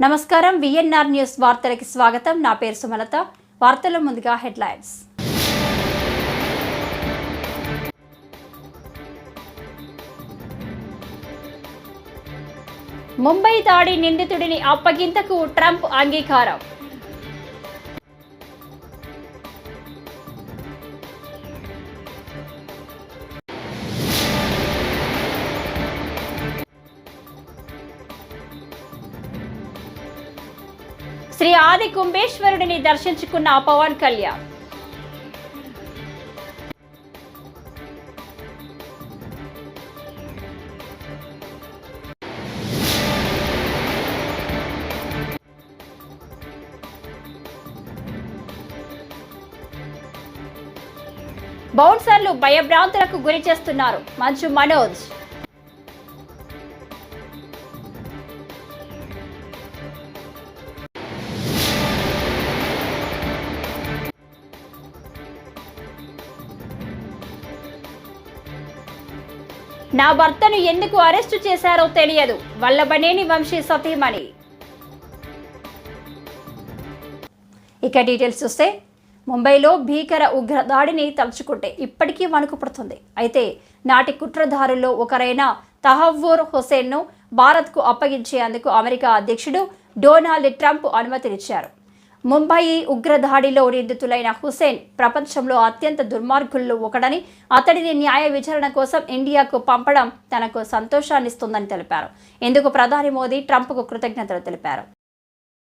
నమస్కారం VNR news వార్తలకి స్వాగతం. నా పేరు సుమలత. వార్తల ముందుగా హెడ్లైన్స్. ముంబై దాడి నిందితుడిని అప్పగింతకు ట్రంప్ అంగీకారం. శ్రీ ఆది కుంభేశ్వరుడిని దర్శించుకున్న పవన్ కళ్యాణ్. బౌన్సర్లు భయభ్రాంతులకు గురి చేస్తున్నారు మంచు మనోజ్. నా భర్తను ఎందుకు అరెస్టు చేశారో తెలియదు. వల్లభనేని వంశీ సతీమణి. ఇక డీటెయిల్స్ చూస్తే ముంబైలో భీకర ఉగ్ర దాడిని తలుచుకుంటే ఇప్పటికీ వణుకుపడుతుంది అయితే నాటి కుట్రదారుల్లో ఒకరైన తహవ్వూర్ హుసేన్ను భారత్కు అప్పగించేందుకు అమెరికా అధ్యక్షుడు డొనాల్డ్ ట్రంప్ అనుమతినిచ్చారు. ముంబయి ఉగ్రదాడిలో నిందితులైన హుసేన్ ప్రపంచంలో అత్యంత దుర్మార్గుల్లో ఒకడని అతడిని న్యాయ విచారణ కోసం ఇండియాకు పంపడం తనకు సంతోషాన్నిస్తుందని తెలిపారు ఇందుకు ప్రధాని మోదీ ట్రంప్కు కృతజ్ఞతలు తెలిపారు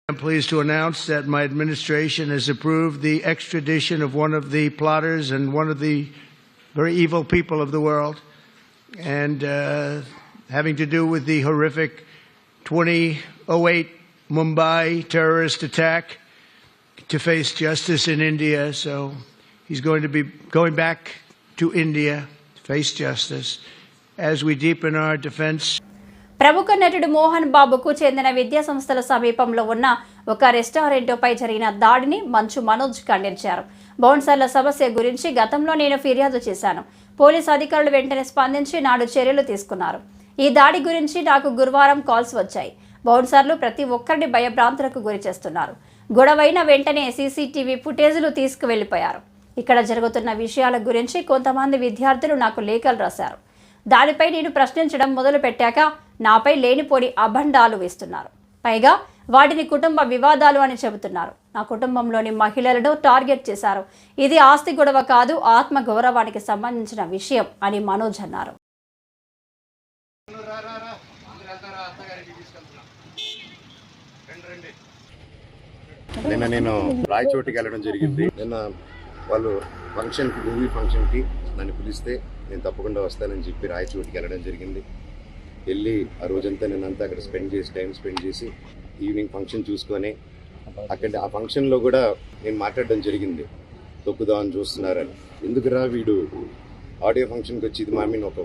I'm pleased to announce that my administration has approved the extradition of one of the plotters and one of the very evil people of the world, and uh, having to do with the horrific 2008 Mumbai terrorist attack to face justice in India. So he's going to be going back to India to face justice as we deepen our defense. ప్రముఖ నటుడు మోహన్ బాబుకు చెందిన విద్యా సంస్థల సమీపంలో ఉన్న ఒక రెస్టారెంట్పై జరిగిన దాడిని మంచు మనోజ్ ఖండించారు. బౌన్సర్ల సమస్య గురించి గతంలో నేను ఫిర్యాదు చేశాను. పోలీసు అధికారులు వెంటనే స్పందించి నాడు చర్యలు తీసుకున్నారు. ఈ దాడి గురించి నాకు గురువారం కాల్స్ వచ్చాయి. బౌన్సర్లు ప్రతి ఒక్కరిని భయభ్రాంతులకు గురి చేస్తున్నారు. గొడవైన వెంటనే సీసీటీవీ ఫుటేజ్లు తీసుకువెళ్ళిపోయారు ఇక్కడ జరుగుతున్న విషయాల గురించి కొంతమంది విద్యార్థులు నాకు లేఖలు రాశారు. దానిపై నేను ప్రశ్నించడం మొదలు పెట్టాక నాపై లేనిపోని అభండాలు వేస్తున్నారు. పైగా వాటిని కుటుంబ వివాదాలు అని చెబుతున్నారు. నా కుటుంబంలోని మహిళలను టార్గెట్ చేశారు. ఇది ఆస్తి గొడవ కాదు ఆత్మ గౌరవానికి సంబంధించిన విషయం అని మనోజ్ అన్నారు. నిన్న నేను రాయచోటికి వెళ్ళడం జరిగింది. నిన్న వాళ్ళు ఫంక్షన్కి మూవీ ఫంక్షన్కి నన్ను పిలిస్తే నేను తప్పకుండా వస్తానని చెప్పి రాయచోటికి వెళ్ళడం జరిగింది. వెళ్ళి ఆ రోజంతా నేనంతా అక్కడ స్పెండ్ చేసి టైం స్పెండ్ చేసి ఈవినింగ్ ఫంక్షన్ చూసుకొని అక్కడ ఆ ఫంక్షన్లో కూడా నేను మాట్లాడడం జరిగింది. తొక్కుదామని చూస్తున్నారని. ఎందుకురా వీడు? ఆడియో ఫంక్షన్కి వచ్చి ఇది మా మీన్ ఒక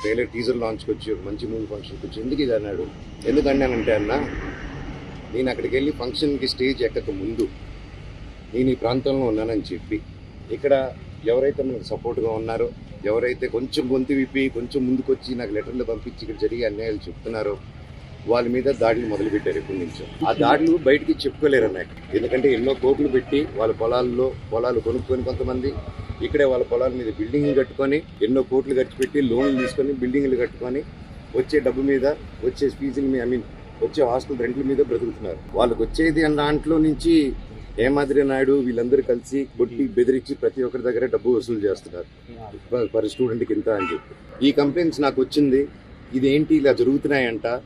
ట్రైలర్ టీజర్ లాంచ్కి వచ్చి ఒక మంచి మూవీ ఫంక్షన్కి వచ్చి ఎందుకు ఇది అన్నాడు? ఎందుకన్నానంటే అన్న నేను అక్కడికి వెళ్ళి ఫంక్షన్కి స్టేజ్ ఎక్కక ముందు నేను ఈ ప్రాంతంలో ఉన్నానని చెప్పి ఇక్కడ ఎవరైతే మనకు సపోర్ట్గా ఉన్నారో ఎవరైతే కొంచెం గొంతు విప్పి కొంచెం ముందుకొచ్చి నాకు లెటర్లు పంపించి ఇక్కడ జరిగే అన్యాయాలు చెప్తున్నారో వాళ్ళ మీద దాడులు మొదలుపెట్టారు ఎప్పటి నుంచో. ఆ దాడులు బయటికి చెప్పుకోలేరు అన్నట్టు ఎందుకంటే ఎన్నో కోట్లు పెట్టి వాళ్ళ పొలాల్లో పొలాలు కొనుక్కొని కొంతమంది ఇక్కడే వాళ్ళ పొలాల మీద బిల్డింగ్లు కట్టుకొని ఎన్నో కోట్లు ఖర్చు పెట్టి లోన్లు తీసుకొని బిల్డింగ్లు కట్టుకొని వచ్చే డబ్బు మీద వచ్చే ఫీజులు మీ ఐ మీన్ వచ్చే హాస్టల్ రెంట్ల మీద బ్రతుకుతున్నారు. వాళ్ళకి వచ్చేది అన్న దాంట్లో నుంచి హేమాద్రి నాయుడు వీళ్ళందరూ కలిసి కొట్టి బెదిరించి ప్రతి ఒక్కరి దగ్గర డబ్బు వసూలు చేస్తున్నారు. పర్- స్టూడెంట్కి ఇంత అని చెప్పి. ఈ కంప్లైంట్స్ నాకు వచ్చింది. ఇదేంటి ఇలా జరుగుతున్నాయంట?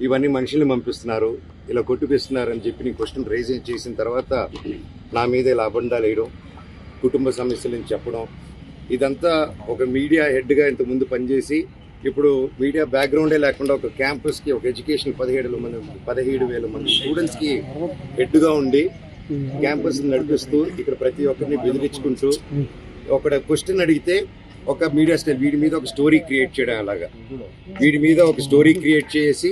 ఇవన్నీ మనుషుల్ని పంపిస్తున్నారు. ఇలా కొట్టిపిస్తున్నారు అని చెప్పి నేను క్వశ్చన్ రేజ్ చేసిన తర్వాత నా మీద ఇలా అబండాలు వేయడం కుటుంబ సమస్యలను చెప్పడం ఇదంతా ఒక మీడియా హెడ్గా ఇంతకుముందు పనిచేసి ఇప్పుడు మీడియా బ్యాక్గ్రౌండే లేకుండా ఒక క్యాంపస్కి ఒక ఎడ్యుకేషన్ పదిహేడు మంది పదిహేడు వేల మంది స్టూడెంట్స్కి హెడ్గా ఉండి క్యాంపస్ నడిపిస్తూ ఇక్కడ ప్రతి ఒక్కరిని బెదిరించుకుంటూ ఒక క్వశ్చన్ అడిగితే ఒక మీడియా స్టైల్ వీడి మీద ఒక స్టోరీ క్రియేట్ చేయడం అలాగా. వీడి మీద ఒక స్టోరీ క్రియేట్ చేసి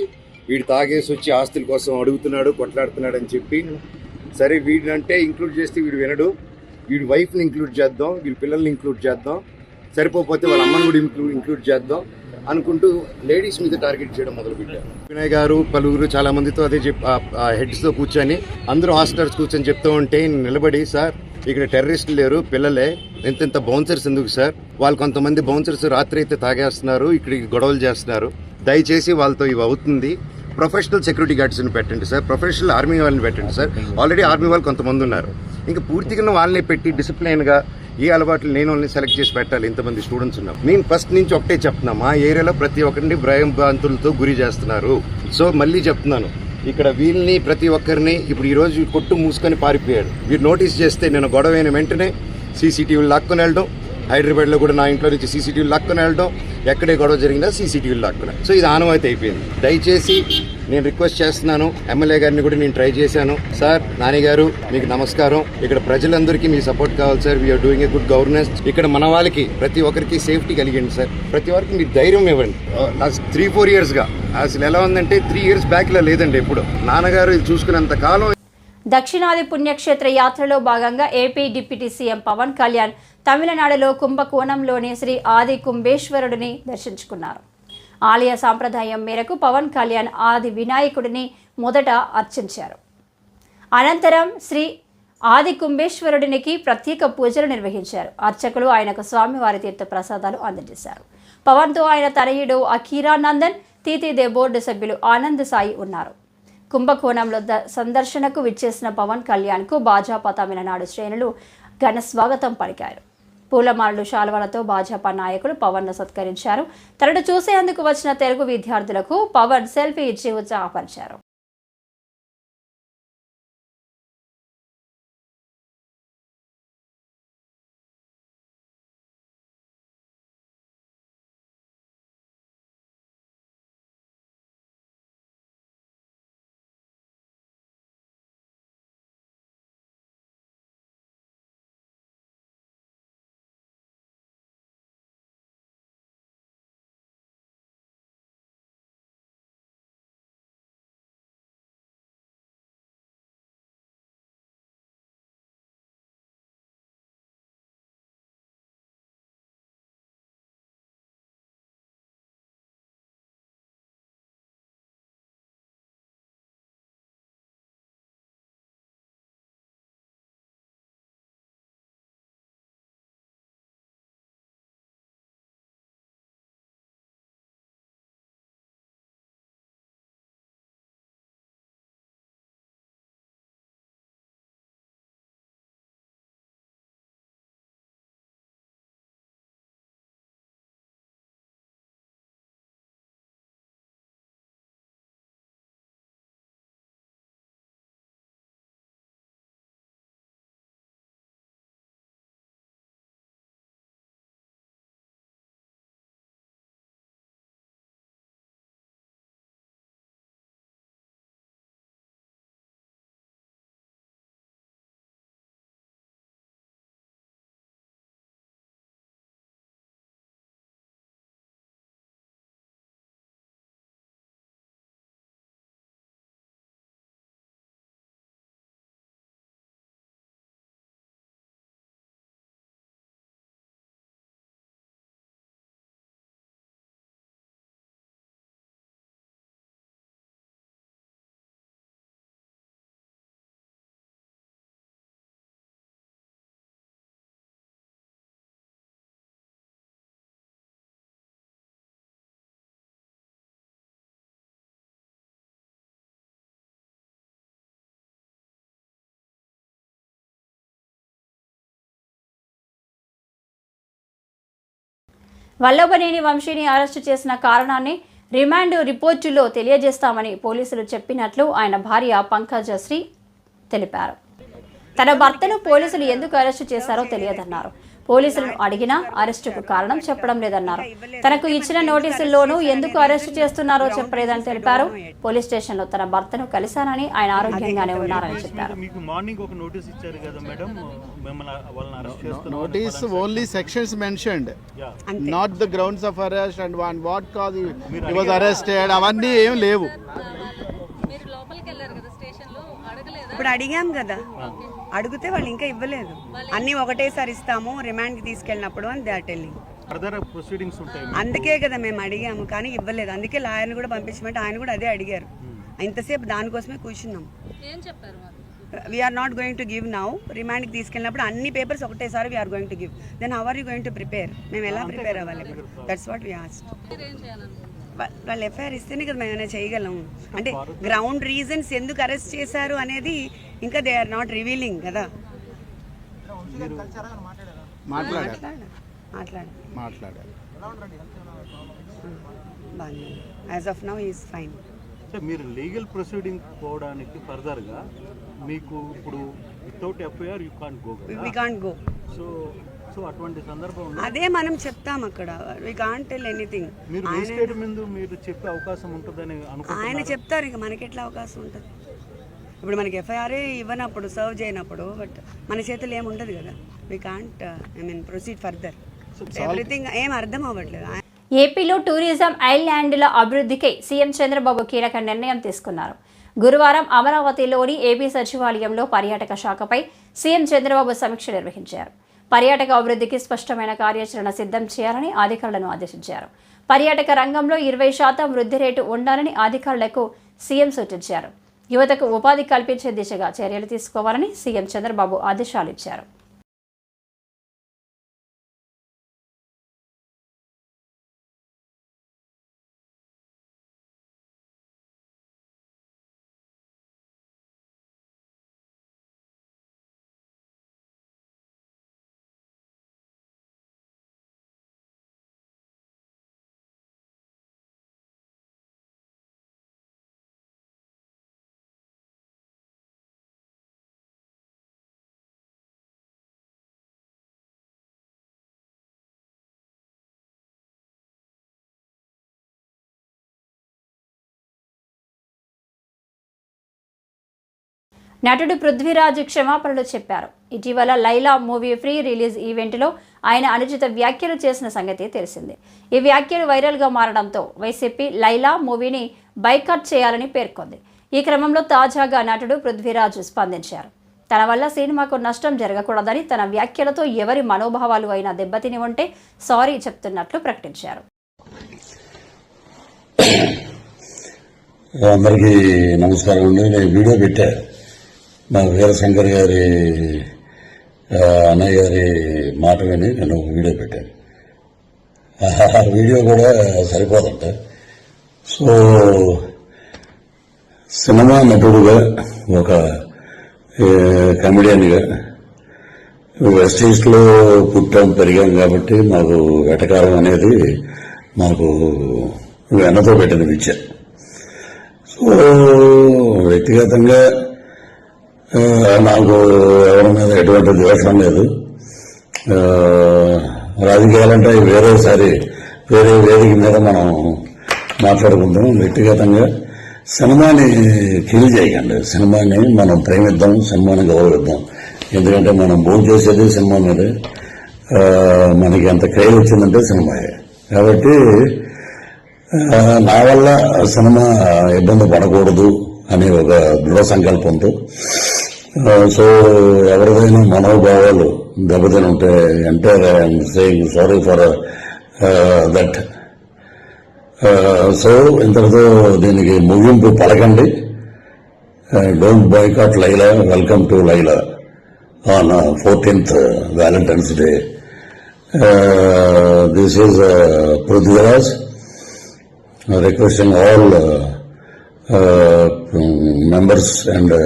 వీడు తాగేసి వచ్చి ఆస్తుల కోసం అడుగుతున్నాడు కొట్లాడుతున్నాడు అని చెప్పి సరే వీడినంటే ఇంక్లూడ్ చేస్తే వీడు వినడు. వీడి వైఫ్ని ఇంక్లూడ్ చేద్దాం వీడి పిల్లల్ని ఇంక్లూడ్ చేద్దాం. సరిపోతే వాళ్ళ అమ్మని కూడా ఇంక్లూడ్ ఇంక్లూడ్ చేద్దాం. అనుకుంటూ లేడీస్ మీద టార్గెట్ చేయడం మొదలుపెట్టారు. వినయ్ గారు పలువురు చాలా మందితో అదే చెప్ హెడ్స్తో కూర్చొని అందరూ హాస్టల్స్ కూర్చొని చెప్తూ ఉంటే నిలబడి సార్ ఇక్కడ టెర్రరిస్టులు లేరు పిల్లలే ఎంతెంత బౌన్సర్స్ ఎందుకు సార్? వాళ్ళు కొంతమంది బౌన్సర్స్ రాత్రి అయితే తాగేస్తున్నారు ఇక్కడికి గొడవలు చేస్తున్నారు. దయచేసి వాళ్ళతో ఇవి అవుతుంది. ప్రొఫెషనల్ సెక్యూరిటీ గార్డ్స్ని పెట్టండి సార్ ప్రొఫెషనల్ ఆర్మీ వాళ్ళని పెట్టండి సార్. ఆల్రెడీ ఆర్మీ వాళ్ళు కొంతమంది ఉన్నారు. ఇంకా పూర్తిగా వాళ్ళని పెట్టి డిసిప్లైన్గా ఏ అలవాట్లు నేను వాళ్ళని సెలెక్ట్ చేసి పెట్టాలి. ఇంతమంది స్టూడెంట్స్ ఉన్నారు. నేను ఫస్ట్ నుంచి ఒకటే చెప్తున్నా. మా ఏరియాలో ప్రతి ఒక్కరిని భయాంతులతో గురి చేస్తున్నారు. సో మళ్ళీ చెప్తున్నాను. ఇక్కడ వీళ్ళని ప్రతి ఒక్కరిని ఇప్పుడు ఈరోజు కొట్టు మూసుకొని పారిపోయాడు. వీరు నోటీస్ చేస్తే నేను గొడవ అయిన వెంటనే సీసీటీవీలు లాక్కొని వెళ్ళడం. హైదరాబాద్లో కూడా నా ఇంట్లో నుంచి సీసీటీవీలు లాక్కొని వెళ్ళడం. ఎక్కడే గొడవ జరిగినా సీసీటీవీలు లాక్కున్నాయి సో ఇది ఆనవాయితీ అయిపోయింది. దయచేసి నేను రిక్వెస్ట్ చేస్తున్నాను. ఎమ్మెల్యే గారిని కూడా నేను ట్రై చేశాను. సార్ నాని గారు మీకు నమస్కారం. ఇక్కడ ప్రజలందరికీ మీ సపోర్ట్ కావాలి sir. We're doing a good governance ఇక్కడ మన వాళ్ళకి ప్రతి ఒక్కరికి సేఫ్టీ కలిగండి సార్. ప్రతి ఒక్కరికి మీరు ధైర్యం ఇవ్వండి. లాస్ట్ త్రీ ఫోర్ ఇయర్స్గా అసలు ఎలా ఉందంటే త్రీ ఇయర్స్ బ్యాక్లో లేదండి ఎప్పుడు. నాన్నగారు ఇది చూసుకున్నంత కాలం దక్షిణాది పుణ్యక్షేత్ర యాత్రలో భాగంగా AP deputy CM Pawan Kalyan తమిళనాడులో కుంభకోణంలోని శ్రీ ఆది కుంభేశ్వరుడిని దర్శించుకున్నారు. ఆలయ సాంప్రదాయం మేరకు పవన్ కళ్యాణ్ ఆది వినాయకుడిని మొదట అర్చించారు. అనంతరం శ్రీ ఆది కుంభేశ్వరుడినికి ప్రత్యేక పూజలు నిర్వహించారు. అర్చకులు ఆయనకు స్వామివారి తీర్థ ప్రసాదాలు అందజేశారు. పవన్తో ఆయన తనయుడు అఖీరానందన్ తీతిదే బోర్డు సభ్యులు ఆనంద్ సాయి ఉన్నారు. కుంభకోణంలో ద సందర్శనకు విచ్చేసిన పవన్ కళ్యాణ్కు భాజపా తమిళనాడు శ్రేణులు ఘన స్వాగతం పలికారు. పూలమాలలు శాల్వాలతో భాజపా నాయకులు పవన్ను సత్కరించారు. తనను చూసేందుకు వచ్చిన తెలుగు విద్యార్థులకు పవన్ సెల్ఫీ ఇచ్చి ఉత్సాహపరిచారు వల్లభనేని వంశీని అరెస్టు చేసిన కారణాన్ని రిమాండ్ రిపోర్టులో తెలియజేస్తామని పోలీసులు చెప్పినట్లు ఆయన భార్య పంకజశ్రీ తెలిపారు. తన భర్తను పోలీసులు ఎందుకు అరెస్టు చేశారో తెలియదన్నారు. పోలీసులను అడిగినా అరెస్టుకు కారణం చెప్పడం లేదన్నారు. తనకు ఇచ్చిన నోటీసుల్లోనూ ఎందుకు అరెస్టు చేస్తున్నారో చెప్పలేదని తెలిపారు. పోలీస్ స్టేషన్లో తన భర్తను కలిశానని ఆయన ఆరోగ్యంగానే ఉన్నారని చెప్పారు. Notice arrest not the grounds of arrest and on what cause he he was arrested. అవన్నీ ఏం లేవు మీరు లోపలికి వెళ్ళారు కదా స్టేషన్లో అడగలేదా ఇప్పుడు అడిగాం కదా. అడిగితే వాళ్ళు ఇంకా ఇవ్వలేదు. అన్ని ఒకటేసారి ఇస్తాము రిమాండ్కి తీసుకెళ్ళినప్పుడు అని దే టెల్లింగ్ ఫర్దర్ ప్రొసీడింగ్స్ ఉంటాయి మీకు. అందుకే కదా మేము అడిగాము కానీ ఇవ్వలేదు. అందుకే లాయర్ని కూడా పంపించమంటే ఆయన కూడా అదే అడిగారు. ఇంతసేపు దానికోసమే కూర్చున్నాం. ఏం చెప్పారు మరి we're not going to give now రిమాండ్కి తీసుకెళ్ళినప్పుడు అన్ని పేపర్స్ ఒకటేసారి we're going to give then how are you going to prepare మేము ఎలా ప్రిపేర్ అవ్వాలి? దట్స్ వాట్ వీ ఆస్ట్ వాళ్ళు ఎఫ్ఐఆర్ ఇస్తేనే కదా మేము ఏమైనా చేయగలం. అంటే గ్రౌండ్ రీజన్స్ ఎందుకు అరెస్ట్ చేశారు అనేది ఇంకా దే ఆర్ నాట్ రివీలింగ్ కదా. మాట్లాడారు. As of now is fine మీరు లీగల్ ప్రొసీడింగ్ పోవడానికి ఫర్దర్గా మీకు ఇప్పుడు without FIR you can't go we can't go so so అటువంటి సందర్భంలో అదే మనం చెప్తాం అక్కడ. వి కాంట్ టెల్ ఎనీథింగ్ మీరు మేజిస్ట్రేట్ ముందు మీరు చెప్పే అవకాశం ఉంటుందని ఆయన చెప్తారు ఇక మనకి ఎట్లా అవకాశం ఉంటుంది? ఇప్పుడు మనకి ఎఫ్ఐఆర్ఏ ఇవ్వనప్పుడు సర్వ్ చేయనప్పుడు బట్ మన చేతులు ఏమి ఉండదు కదా. We can't I mean proceed further everything ఏం అర్థం అవ్వట్లేదు. ఏపీలో టూరిజం ఐల్యాండ్ల అభివృద్ధికై సీఎం చంద్రబాబు కీలక నిర్ణయం తీసుకున్నారు. గురువారం అమరావతిలోని ఏపీ సచివాలయంలో పర్యాటక శాఖపై సీఎం చంద్రబాబు సమీక్ష నిర్వహించారు. పర్యాటక అభివృద్ధికి స్పష్టమైన కార్యాచరణ సిద్ధం చేయాలని అధికారులను ఆదేశించారు. పర్యాటక రంగంలో ఇరవై శాతం వృద్ధి రేటు ఉండాలని అధికారులకు సీఎం సూచించారు. యువతకు ఉపాధి కల్పించే దిశగా చర్యలు తీసుకోవాలని సీఎం చంద్రబాబు ఆదేశాలు ఇచ్చారు. నటుడు పృథ్వీరాజ్ క్షమాపణలు చెప్పారు. ఇటీవల లైలా మూవీ ఫ్రీ రిలీజ్ ఈవెంట్లో ఆయన అనుచిత వ్యాఖ్యలు చేసిన సంగతి తెలిసిందే. ఈ వ్యాఖ్యలు వైరల్గా మారడంతో వైసీపీ లైలా మూవీని బైకట్ చేయాలని పేర్కొంది. ఈ క్రమంలో తాజాగా నటుడు పృథ్వీరాజ్ స్పందించారు. తన వల్ల సినిమాకు నష్టం జరగకూడదని తన వ్యాఖ్యలతో ఎవరి మనోభావాలు అయినా దెబ్బతిని ఉంటే సారీ చెప్తున్నట్లు ప్రకటించారు. అందరికీ నమస్కారం అండి. నేను వీడియో పెట్టాను మా వీరశంకర్ గారి అన్నయ్య గారి మాట విని నేను ఒక వీడియో పెట్టాను. ఆ వీడియో కూడా సరిపోదంట. సో సినిమా నటుడుగా ఒక కమెడియన్గా వెస్ట్ ఈస్ట్లో పుట్టాం పెరిగాం కాబట్టి మాకు వెటకారం అనేది మాకు వెన్నతో పెట్టిన విద్య. సో వ్యక్తిగతంగా నాకు ఎవరి మీద ఎటువంటి ద్వేషం లేదు. రాజకీయాలు రాజకీయాలంటే వేరేసారి వేరే వేదిక మీద మనం మాట్లాడుకుందాం వ్యక్తిగతంగా. సినిమాని ఫీల్ చేయకండి. సినిమాని మనం ప్రేమిద్దాం సినిమాని గౌరవిద్దాం. ఎందుకంటే మనం భోజనం చేసేది సినిమా మీదే. మనకి ఎంత క్రేజ్ వచ్చిందంటే సినిమాయే. కాబట్టి నా వల్ల సినిమా ఇబ్బంది పడకూడదు అనే ఒక దృఢ సంకల్పంతో సో ఎవరిదైనా మనోభావాలు దెబ్బతిని ఉంటే అంటే saying sorry for that so ఇంతటితో దీనికి ముగింపు పలకండి. Don't boycott Laila welcome to Laila on fourteenth Valentine's day this is Prithviraj requesting all uh, uh, members and uh,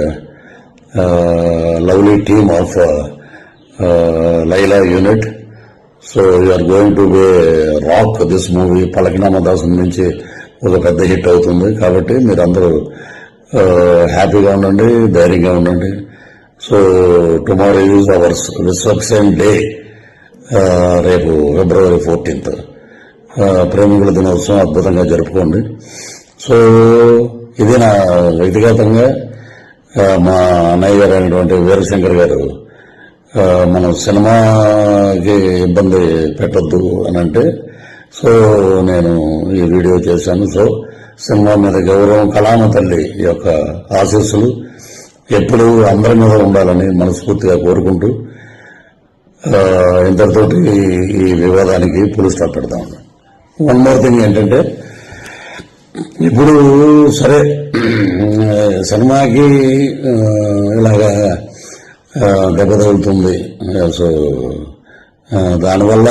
lovely team of Laila unit Laila unit. So you are going to be rock this movie. నుంచి ఒక పెద్ద hit అవుతుంది. కాబట్టి మీరందరూ హ్యాపీగా ఉండండి ధైర్యంగా ఉండండి. So tomorrow is ours reception day రేపు ఫిబ్రవరి ఫోర్టీన్త్ ప్రేమికుల దినోత్సవం అద్భుతంగా జరుపుకోండి. సో ఇది నా వ్యక్తిగతంగా మా అన్నయ్య గారు అయినటువంటి వీరశంకర్ గారు మనం సినిమాకి ఇబ్బంది పెట్టొద్దు అని అంటే సో నేను ఈ వీడియో చేశాను. సో సినిమా మీద గౌరవం కళామ తల్లి యొక్క ఆశీస్సులు ఎప్పుడు అందరి మీద ఉండాలని మనస్ఫూర్తిగా కోరుకుంటూ ఇంతటితోటి ఈ వివాదానికి పులి స్టాప్ పెడతాం వన్ మోర్ థింగ్ ఏంటంటే ఇప్పుడు సరే సినిమాకి ఇలాగా దెబ్బ తగులుతుంది. సో దానివల్ల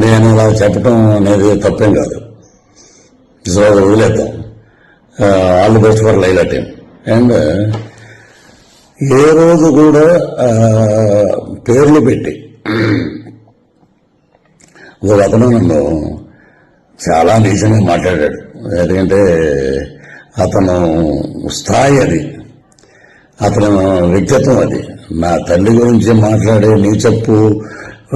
నేను ఇలా చెప్పటం అనేది తప్పేం కాదు. సో వదిలేద్దాం. All the best for Laila team. And ఏ రోజు కూడా పేర్లు పెట్టి ఒక అతను నన్ను చాలా నీచంగా మాట్లాడాడు. ఎందుకంటే అతను స్థాయి అది. అతను వ్యక్తిత్వం అది. నా తల్లి గురించి మాట్లాడే నీ చెప్పు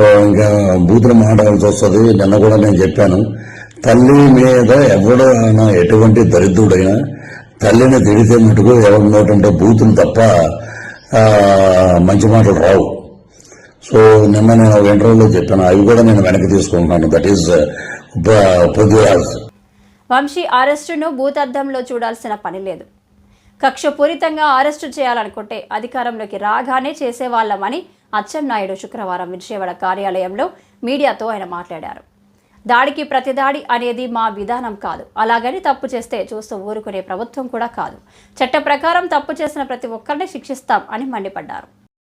ఇంకా బూతులు మాట్లాడాల్సి వస్తుంది నిన్న కూడా నేను చెప్పాను. తల్లి మీద ఎవడైనా ఎటువంటి దరిద్రుడైనా తల్లిని తిడితే మటుకు ఎవరి నోటంటే బూతులు తప్ప మంచి మాటలు రావు. సో నిన్న నేను ఒక ఇంటర్వ్యూలో చెప్పాను. అవి కూడా నేను వెనక్కి తీసుకుంటున్నాను. దట్ ఈస్ పృథ్వీరాజ్ వంశీ అరెస్టును భూతద్దంలో చూడాల్సిన పని లేదు. కక్షపూరితంగా అరెస్టు చేయాలనుకుంటే అధికారంలోకి రాగానే చేసేవాళ్ళమని అచ్చెన్నాయుడు శుక్రవారం విజయవాడ కార్యాలయంలో మీడియాతో ఆయన మాట్లాడారు. దాడికి ప్రతిదాడి అనేది మా విధానం కాదు. అలాగని తప్పు చేస్తే చూస్తూ ఊరుకునే ప్రభుత్వం కూడా కాదు. చట్ట ప్రకారం తప్పు చేసిన ప్రతి ఒక్కరిని శిక్షిస్తాం అని మండిపడ్డారు.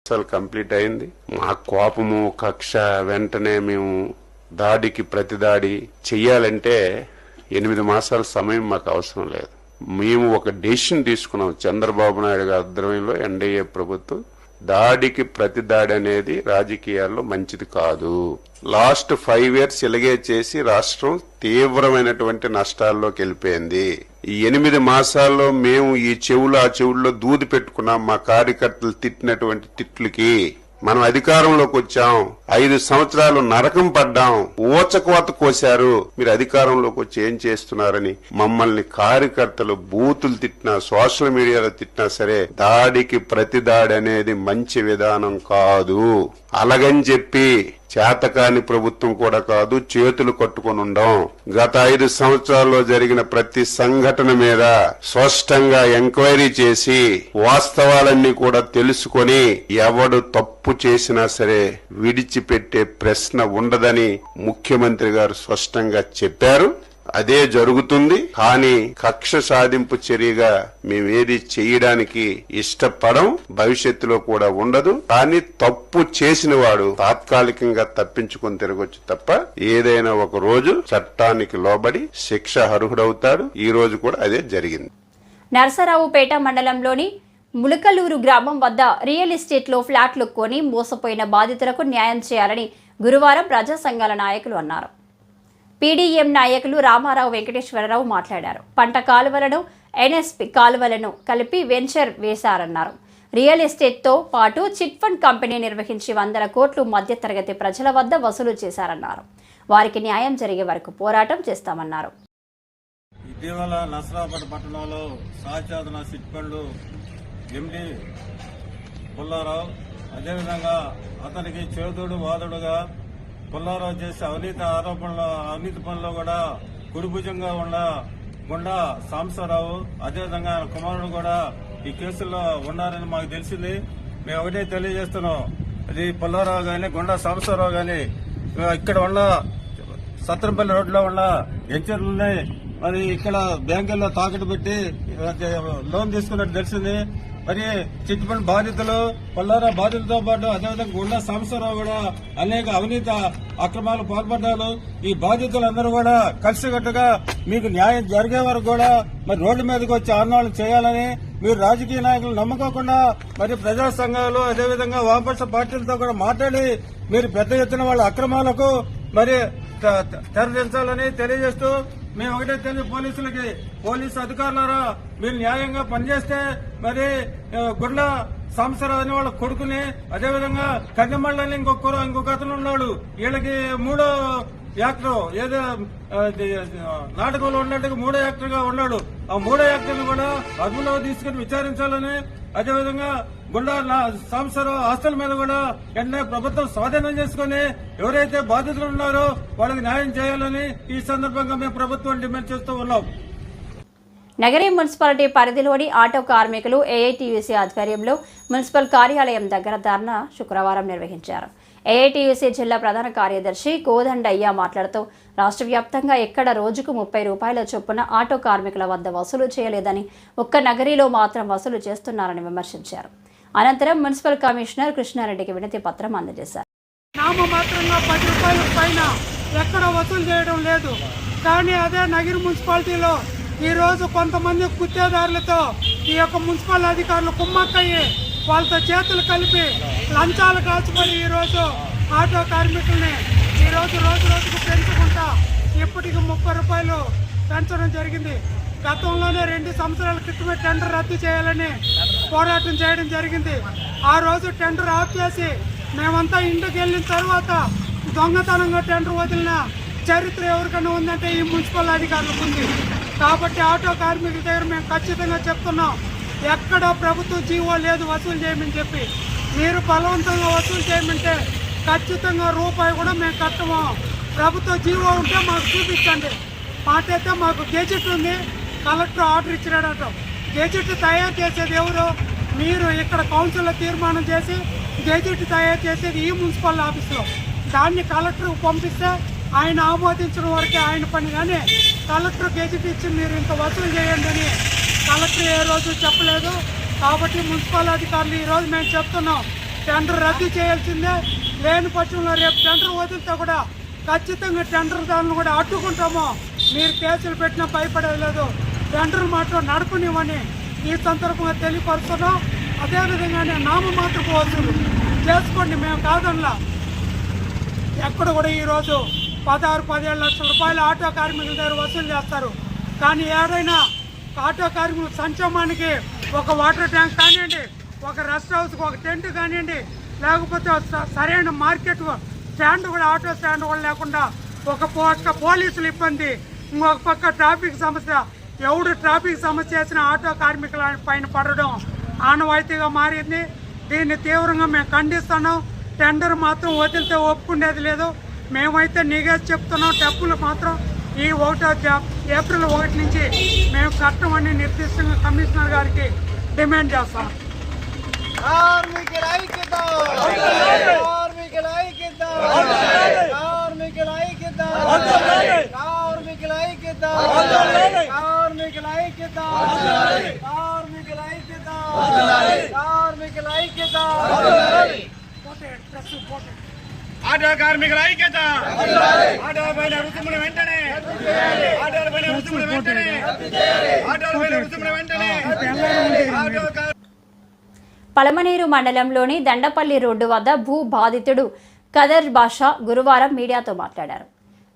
అసలు కంప్లీట్ అయింది. మా కోపము కక్ష వెంటనే మేము దాడికి ప్రతిదాడి చెయ్యాలంటే ఎనిమిది మాసాల సమయం మాకు అవసరం లేదు. మేము ఒక డెసిషన్ తీసుకున్నాం. చంద్రబాబు నాయుడు గారి ఆధ్వర్యంలో ఎన్డీఏ ప్రభుత్వం దాడికి ప్రతి దాడి అనేది రాజకీయాల్లో మంచిది కాదు. లాస్ట్ ఫైవ్ ఇయర్స్ ఇలాగే చేసి రాష్ట్రం తీవ్రమైనటువంటి నష్టాల్లోకి వెళ్ళిపోయింది. ఈ ఎనిమిది మాసాల్లో మేము ఈ చెవులు ఆ చెవుల్లో దూది పెట్టుకున్నాం. మా కార్యకర్తలు తిట్టినటువంటి తిట్లకి మనం అధికారంలోకి వచ్చాం. ఐదు సంవత్సరాలు నరకం పడ్డాం. ఊచకోత కోశారు. మీరు అధికారంలోకి వచ్చి ఏం చేస్తున్నారని మమ్మల్ని కార్యకర్తలు బూతులు తిట్టినా సోషల్ మీడియాలో తిట్టినా సరే దాడికి ప్రతి దాడి అనేది మంచి విధానం కాదు. అలగని చెప్పి చేతకాని ప్రభుత్వం కూడా కాదు చేతులు కట్టుకొని ఉండం. గత ఐదు సంవత్సరాల్లో జరిగిన ప్రతి సంఘటన మీద స్పష్టంగా ఎంక్వైరీ చేసి వాస్తవాలన్నీ కూడా తెలుసుకొని ఎవడు తప్పు చేసినా సరే విడిచిపెట్టే ప్రశ్న ఉండదని ముఖ్యమంత్రి గారు స్పష్టంగా చెప్పారు. అదే జరుగుతుంది. కానీ కక్ష సాధింపు చర్యగా మేమేది చేయడానికి ఇష్టపడం భవిష్యత్తులో కూడా ఉండదు. కానీ తప్పు చేసిన వాడు తాత్కాలికంగా తప్పించుకొని తిరగొచ్చు తప్ప ఏదైనా ఒక రోజు చట్టానికి లోబడి శిక్ష అర్హుడవుతాడు. ఈ రోజు కూడా అదే జరిగింది. నరసరావుపేట మండలంలోని ములకలూరు గ్రామం వద్ద రియల్ ఎస్టేట్లో ఫ్లాట్లు కొని మోసపోయిన బాధితులకు న్యాయం చేయాలని గురువారం ప్రజా సంఘాల నాయకులు అన్నారు. పీడీఎం నాయకులు రామారావు వెంకటేశ్వరరావు మాట్లాడారు. పంట కాలువలను ఎన్ఎస్పి కాలువలను కలిపి వెంచర్ వేశారన్నారు. రియల్ ఎస్టేట్తో పాటు చిట్ ఫండ్ కంపెనీ నిర్వహించి వందల కోట్లు మధ్యతరగతి ప్రజల వద్ద వసూలు చేశారన్నారు. వారికి న్యాయం జరిగే వరకు పోరాటం చేస్తామన్నారు. ఇటీవల నసరాపేట పట్టణంలో సహచాదన చిట్ ఫండ్లు ఎండి పుల్లారావు. అదేవిధంగా అతనికి చేదుడు వాదుడుగా పుల్లారావు చేసే అవినీతి ఆరోపణల అవినీతి పనుల్లో కూడా కుడిభుజంగా ఉన్న గుండా సాంబశివరావు అదేవిధంగా ఆయన కుమారుడు కూడా ఈ కేసుల్లో ఉన్నారని మాకు తెలిసింది. మేము ఒకటే తెలియజేస్తున్నాం. అది పుల్లారావు గాని గుండా సాంబశివరావు గాని ఇక్కడ ఉన్న సత్రంపల్లి రోడ్లో ఉన్న వెంచర్లని మరి ఇక్కడ బ్యాంకుల్లో తాకట్టు పెట్టి లోన్ తీసుకున్నట్టు తెలిసింది. మరి చిట్ ఫండ్ బాధితులు పొల్లారా బాధితులతో పాటు అదేవిధంగా గుండా సాంబశివరావు కూడా అనేక అవినీతి అక్రమాలు పాల్పడ్డారు. ఈ బాధితులందరూ కూడా కలిసికట్టుగా మీకు న్యాయం జరిగే వరకు కూడా మరి రోడ్డు మీదకి వచ్చి ఆందోళన చేయాలని మీరు రాజకీయ నాయకులు నమ్మకోకుండా మరి ప్రజా సంఘాలు అదేవిధంగా వామపక్ష పార్టీలతో కూడా మాట్లాడి మీరు పెద్ద ఎత్తున వాళ్ళ అక్రమాలకు మరి తెరదించాలని తెలియజేస్తూ మేము ఒకటే తెలియ పోలీసులకి. పోలీసు అధికారులారా మీరు న్యాయంగా పనిచేస్తే మరి ఆ, గుండ్ల సంవత్సరాలు అనే వాళ్ళ కొడుకుని అదేవిధంగా కన్నెమళ్ళని ఇంకొక ఇంకొక అతను ఉన్నాడు. వీళ్ళకి మూడో యాక్టర్ ఏదో నాటకంలో ఉన్నట్టుగా మూడో యాక్టర్గా ఉన్నాడు. ఆ మూడో యాక్టర్ కూడా అదుపులో తీసుకుని విచారించాలని అదేవిధంగా గుండా సంవత్సరం ఆస్తుల మీద కూడా వెంటనే ప్రభుత్వం స్వాధీనం చేసుకుని ఎవరైతే బాధితులు ఉన్నారో వాళ్ళకి న్యాయం చేయాలని ఈ సందర్భంగా మేము ప్రభుత్వం డిమాండ్ చేస్తూ ఉన్నాం. నగరి మున్సిపాలిటీ పరిధిలోని ఆటో కార్మికులు ఏఐటీయూసీ ఆధ్వర్యంలో మున్సిపల్ కార్యాలయం దగ్గర ధర్నా శుక్రవారం నిర్వహించారు. ఏఐటీయూసీ జిల్లా ప్రధాన కార్యదర్శి కోదండయ్య మాట్లాడుతూ రాష్ట్ర వ్యాప్తంగా ఎక్కడ రోజుకు ముప్పై రూపాయల చొప్పున ఆటో కార్మికుల వద్ద వసూలు చేయలేదని ఒక్క నగరిలో మాత్రం వసూలు చేస్తున్నారని విమర్శించారు. అనంతరం మున్సిపల్ కమిషనర్ కృష్ణారెడ్డికి వినతి పత్రం అందజేశారు. పది పైన ఎక్కడ వసూలు చేయడం లేదు. కానీ అదే నగిరి మున్సిపాలిటీలో ఈరోజు కొంతమంది గుత్తేదారులతో ఈ యొక్క మున్సిపల్ అధికారులు కుమ్మక్కయ్యే వాళ్ళతో చేతులు కలిపి లంచాలు కాచుకొని ఈరోజు ఆటో కార్మికుల్ని ఈరోజు రోజు రోజుకు పెంచుకుంటా ఇప్పటికి ముప్పై రూపాయలు పెంచడం జరిగింది. గతంలోనే రెండు సంవత్సరాల క్రితమే టెండర్ రద్దు చేయాలని పోరాటం చేయడం జరిగింది. ఆ రోజు టెండర్ ఆఫ్ చేసి మేమంతా ఇంటికి వెళ్ళిన తర్వాత దొంగతనంగా టెండర్ వదిలిన చరిత్ర ఎవరికైనా ఉందంటే ఈ మున్సిపల్ అధికారులకు ఉంది. కాబట్టి ఆటో కార్మికుల దగ్గర మేము ఖచ్చితంగా చెప్తున్నాం. ఎక్కడ ప్రభుత్వం జీవో లేదు వసూలు చేయమని చెప్పి. మీరు బలవంతంగా వసూలు చేయమంటే ఖచ్చితంగా రూపాయి కూడా మేము కట్టము. ప్రభుత్వ జీవో ఉంటే మాకు చూపించండి. మాకైతే మాకు గెజెట్ ఉంది. Collector order ఇచ్చినాడట. గెజెట్ తయారు చేసేది ఎవరు? మీరు ఇక్కడ కౌన్సిల్లో తీర్మానం చేసి గెజెట్ తయారు చేసేది ఈ మున్సిపల్ ఆఫీస్లో. దాన్ని కలెక్టర్కి పంపిస్తే ఆయన ఆమోదించడం వరకే ఆయన పని. కానీ కలెక్టర్ గెజెట్ ఇచ్చి మీరు ఇంత వసూలు చేయండి అని కలెక్టర్ ఏ రోజు చెప్పలేదు. కాబట్టి మున్సిపల్ అధికారులు ఈరోజు మేము చెప్తున్నాం టెండర్ రద్దు చేయాల్సిందే. లేని పక్షంలో రేపు టెండర్ వదిలితే కూడా ఖచ్చితంగా టెండర్ దాన్ని కూడా అడ్డుకుంటాము. మీరు కేసులు పెట్టినా భయపడలేదు. టెండర్ మాత్రం నడపనివ్వని ఈ సందర్భంగా తెలియపరుస్తున్నాం. అదేవిధంగానే నామమాత్రపు వసూలు చేసుకోండి మేము కాదనలా. ఎక్కడ కూడా ఈరోజు పదహారు పదిహేడు లక్షల రూపాయలు ఆటో కార్మికుల దగ్గర వసూలు చేస్తారు. కానీ ఏదైనా ఆటో కార్మికుల సంక్షేమానికి ఒక వాటర్ ట్యాంక్ కానివ్వండి ఒక రెస్ట్ హౌస్కి ఒక టెంట్ కానివ్వండి లేకపోతే సరైన మార్కెట్ స్టాండ్ కూడా ఆటో స్టాండ్ కూడా లేకుండా ఒక పక్క పోలీసులు ఇబ్బంది ఇంకొక పక్క ట్రాఫిక్ సమస్య. ఎవడు ట్రాఫిక్ సమస్య చేసిన ఆటో కార్మికుల పైన పడడం ఆనవాయితీగా మారింది. దీన్ని తీవ్రంగా మేము ఖండిస్తున్నాం. టెండర్ మాత్రం వదిలితే ఒప్పుకునేది లేదు. మేమైతే నిగేసి చెప్తున్నాం. డబ్బులు మాత్రం ఈ ఒకటో ఏప్రిల్ ఒకటి నుంచి మేము కట్టమని నిర్దిష్టంగా కమిషనర్ గారికి డిమాండ్ చేస్తాం. కార్మికుల ఐక్యత! కార్మికుల ఐక్యత! కార్మికుల ఐక్యత! కార్మికుల ఐక్యత! కార్మికుల ఐక్యత! కార్మికుల ఐక్యత! కార్మికుల ఐక్యత! ఆటో కార్మికుల ఐక్యత. ఆటో పైన రుసుములు వెంటనే. ఆటోల పైన రుసుములు వెంటనే. ఆటోల పైన రుసుములు వెంటనే. ఆటో పలమనేరు మండలంలోని దండపల్లి రోడ్డు వద్ద భూ బాధితుడు కదర్ బాషా గురువారం మీడియాతో మాట్లాడారు.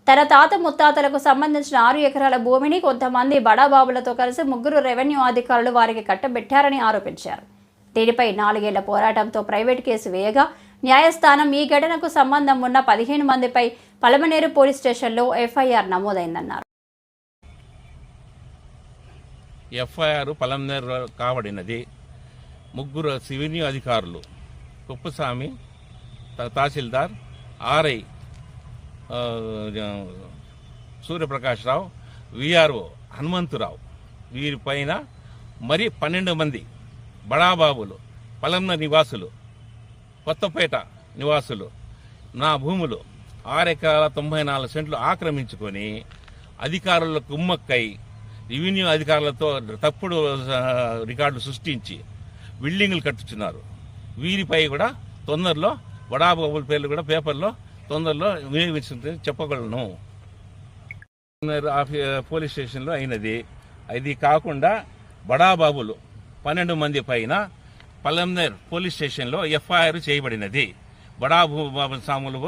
తన తాత ముత్తాతలకు సంబంధించిన ఆరు ఎకరాల భూమిని కొంతమంది బడాబాబులతో కలిసి ముగ్గురు రెవెన్యూ అధికారులు వారికి కట్టబెట్టారని ఆరోపించారు. దీనిపై నాలుగేళ్ళ పోరాటంతో ప్రైవేట్ కేసు వేయగా న్యాయస్థానం ఈ ఘటనకు సంబంధం ఉన్న పదిహేను మందిపై పలమనేరు పోలీస్ స్టేషన్లో ఎఫ్ఐఆర్ నమోదైందన్నారు. ఎఫ్ఐఆర్ పలమనేరు కాబడినది ముగ్గురు రెవెన్యూ అధికారులు కుప్పస్వామి తహసీల్దార్ ఆర్ఐ సూర్యప్రకాష్ సూర్యప్రకాశ్రావు విఆర్ఓ హనుమంతురావు. వీరిపైన మరి పన్నెండు మంది బడాబాబులు పలంన నివాసులు కొత్తపేట నివాసులు. నా భూములు ఆరు ఎకరాల తొంభై నాలుగు సెంట్లు ఆక్రమించుకొని అధికారుల కుమ్మక్కై రెవెన్యూ అధికారులతో తప్పుడు రికార్డులు సృష్టించి బిల్డింగులు కట్టుచున్నారు. వీరిపై కూడా తొందరలో వడాబాబుల పేర్లు కూడా పేపర్లో తొందరలో వినియోగించుంటే చెప్పగలను. పోలీస్ స్టేషన్లో అయినది. ఇది కాకుండా బడాబాబులు పన్నెండు మంది పైన పలంనేర్ పోలీస్ స్టేషన్లో ఎఫ్ఐఆర్ చేయబడినది. బడా భూబాబు స్వాములు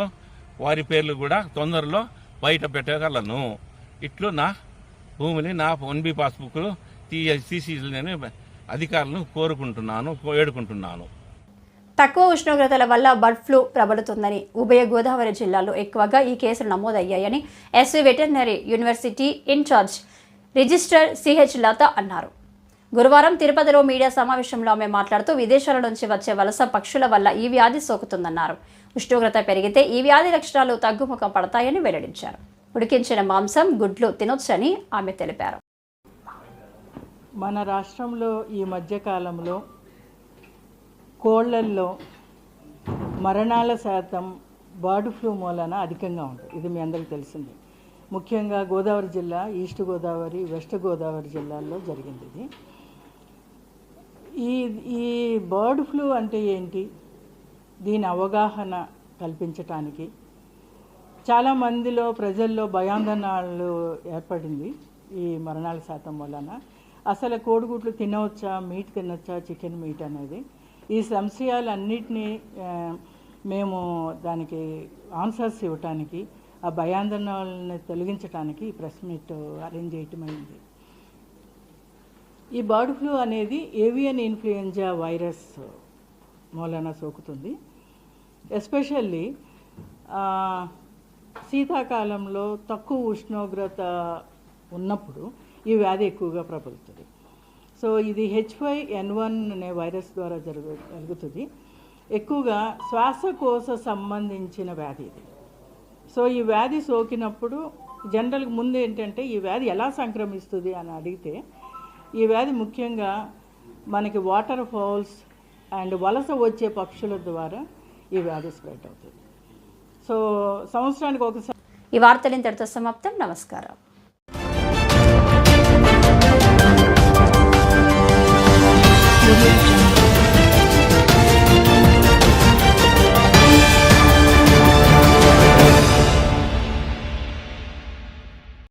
వారి పేర్లు కూడా తొందరలో బయట పెట్టగలను. ఇట్లు నా భూమిని నా వన్ పాస్బుక్ తీసి నేను అధికారులను కోరుకుంటున్నాను వేడుకుంటున్నాను. తక్కువ ఉష్ణోగ్రతల వల్ల బర్డ్ ఫ్లూ ప్రబలుతుందని ఉభయ గోదావరి జిల్లాలో ఎక్కువగా ఈ కేసులు నమోదయ్యాయని SV veterinary university in-charge register CH Latha అన్నారు. గురువారం తిరుపతిలో మీడియా సమావేశంలో ఆమె మాట్లాడుతూ విదేశాల నుంచి వచ్చే వలస పక్షుల వల్ల ఈ వ్యాధి సోకుతుందన్నారు. ఉష్ణోగ్రత పెరిగితే ఈ వ్యాధి లక్షణాలు తగ్గుముఖం పడతాయని వెల్లడించారు. ఉడికించిన మాంసం గుడ్లు తినొచ్చని ఆమె తెలిపారు. మన రాష్ట్రంలో ఈ మధ్యకాలంలో కోళ్ళల్లో మరణాల శాతం బర్డ్ ఫ్లూ మూలన అధికంగా ఉంటుంది ఇది మీ అందరికీ తెలిసింది. ముఖ్యంగా గోదావరి జిల్లా ఈస్ట్ గోదావరి వెస్ట్ గోదావరి జిల్లాల్లో జరిగింది ఇది. ఈ ఈ బర్డ్ ఫ్లూ అంటే ఏంటి? దీని అవగాహన కల్పించటానికి చాలా మందిలో ప్రజల్లో భయాందోళనలు ఏర్పడింది ఈ మరణాల శాతం వలన. అసలు కోడిగుడ్లు తినవచ్చా? మీట్ తినవచ్చా చికెన్ మీట్ అనేది. ఈ సంశయాలన్నిటినీ మేము దానికి ఆన్సర్స్ ఇవ్వటానికి ఆ భయాందోళనల్ని తొలగించడానికి ఈ ప్రెస్ మీట్ అరేంజ్ చేయటం అయింది ఈ బర్డ్ ఫ్లూ అనేది ఏవియన్ ఇన్ఫ్లుయెంజా వైరస్ మూలన సోకుతుంది. ఎస్పెషల్లీ శీతాకాలంలో తక్కువ ఉష్ణోగ్రత ఉన్నప్పుడు ఈ వ్యాధి ఎక్కువగా ప్రబలుతుంది. సో ఇది హెచ్ ఫైవ్ ఎన్ వన్ అనే వైరస్ ద్వారా జరుగు జరుగుతుంది. ఎక్కువగా శ్వాసకోశ సంబంధించిన వ్యాధి ఇది. సో ఈ వ్యాధి సోకినప్పుడు జనరల్గా ముందు ఏంటంటే ఈ వ్యాధి ఎలా సంక్రమిస్తుంది అని అడిగితే ఈ వ్యాధి ముఖ్యంగా మనకి వాటర్ ఫాల్స్ అండ్ వలస వచ్చే పక్షుల ద్వారా ఈ వ్యాధి స్ప్రెడ్ అవుతుంది. సో సంవత్సరానికి ఒకసారి ఈ వార్తలు ఇంతటితో సమాప్తం. నమస్కారం.